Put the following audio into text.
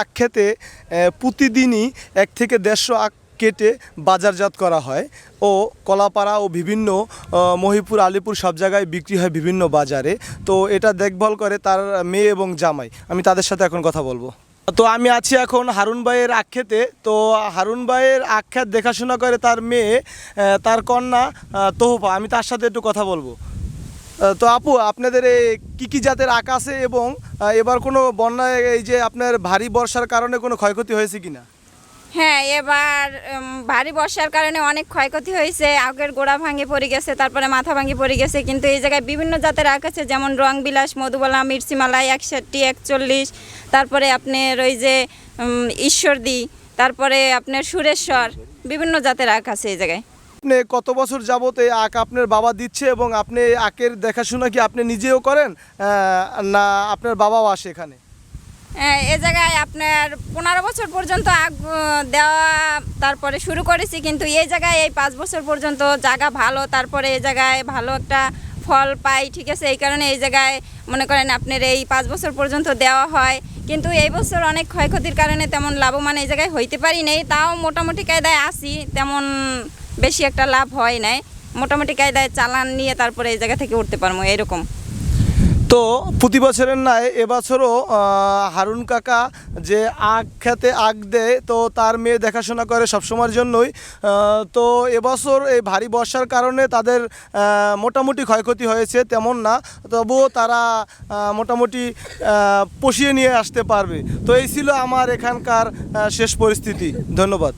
আখ খেতে প্রতিদিনই এক থেকে দেড়শো আখ কেটে বাজারজাত করা হয় ও কলাপাড়া ও বিভিন্ন মহিপুর, আলিপুর সব জায়গায় বিক্রি হয় বিভিন্ন বাজারে। তো এটা দেখভাল করে তার মেয়ে এবং জামাই। আমি তাদের সাথে এখন কথা বলব। তো আমি আছি এখন হারুন ভাইয়ের আখ্যাতে তো হারুন ভাইয়ের আখ্যাত দেখাশোনা করে তার মেয়ে তার কন্যা তোহফা। আমি তার সাথে একটু কথা বলব। তো আপু, আপনাদের কী কী জাতের আখ আছে এবং এবার কোনো বন্যায় এই যে আপনার ভারী বর্ষার কারণে কোনো ক্ষয়ক্ষতি হয়েছে কি না হ্যাঁ এবার ভারী বর্ষার কারণে অনেক ক্ষয়ক্ষতি হয়েছে। আগের গোড়া ভাঙে পড়ে গেছে, তারপরে মাথা ভাঙে পড়ে গেছে। কিন্তু এই জায়গায় বিভিন্ন জাতের আখ আছে, যেমন রং বিলাস মধুবালা মির্চিমালাই একষট্টি, একচল্লিশ, তারপরে আপনার ওই যে ঈশ্বরদী, তারপরে আপনার সুরেশ্বর, বিভিন্ন জাতের আখ আছে এই জায়গায়। আপনি কত বছর যাবত এই আখ আপনার বাবা দিচ্ছে এবং আপনি আখের দেখাশোনা কি আপনি নিজেও করেন? না আপনার বাবাও আসে এখানে? হ্যাঁ, এ জায়গায় আপনার পনেরো বছর পর্যন্ত আগ দেওয়া তারপরে শুরু করেছি কিন্তু এই জায়গায় এই পাঁচ বছর পর্যন্ত জায়গা ভালো তারপরে এই জায়গায় ভালো একটা ফল পাই ঠিক আছে? এই কারণে এই জায়গায় মনে করেন আপনার এই পাঁচ বছর পর্যন্ত দেওয়া হয়। কিন্তু এই বছর অনেক ক্ষয়ক্ষতির কারণে তেমন লাভবান এই জায়গায় হইতে পারি নাই তাও মোটামুটি কায়দায় আসি তেমন বেশি একটা লাভ হয় নাই। মোটামুটি কায়দায় চালান নিয়ে তারপরে এই জায়গা থেকে উঠতে পারব, এরকম। তো প্রতি বছরের নয় এবছরও হারুন কাকা যে আখ খেতে আখ দেয়, তো তার মেয়ে দেখাশোনা করে সবসময়ের জন্যই। তো এবছর এই ভারী বর্ষার কারণে তাদের মোটামুটি ক্ষয়ক্ষতি হয়েছে, তেমন না। তবুও তারা মোটামুটি পুষিয়ে নিয়ে আসতে পারবে। তো এই ছিল আমার এখানকার শেষ পরিস্থিতি। ধন্যবাদ।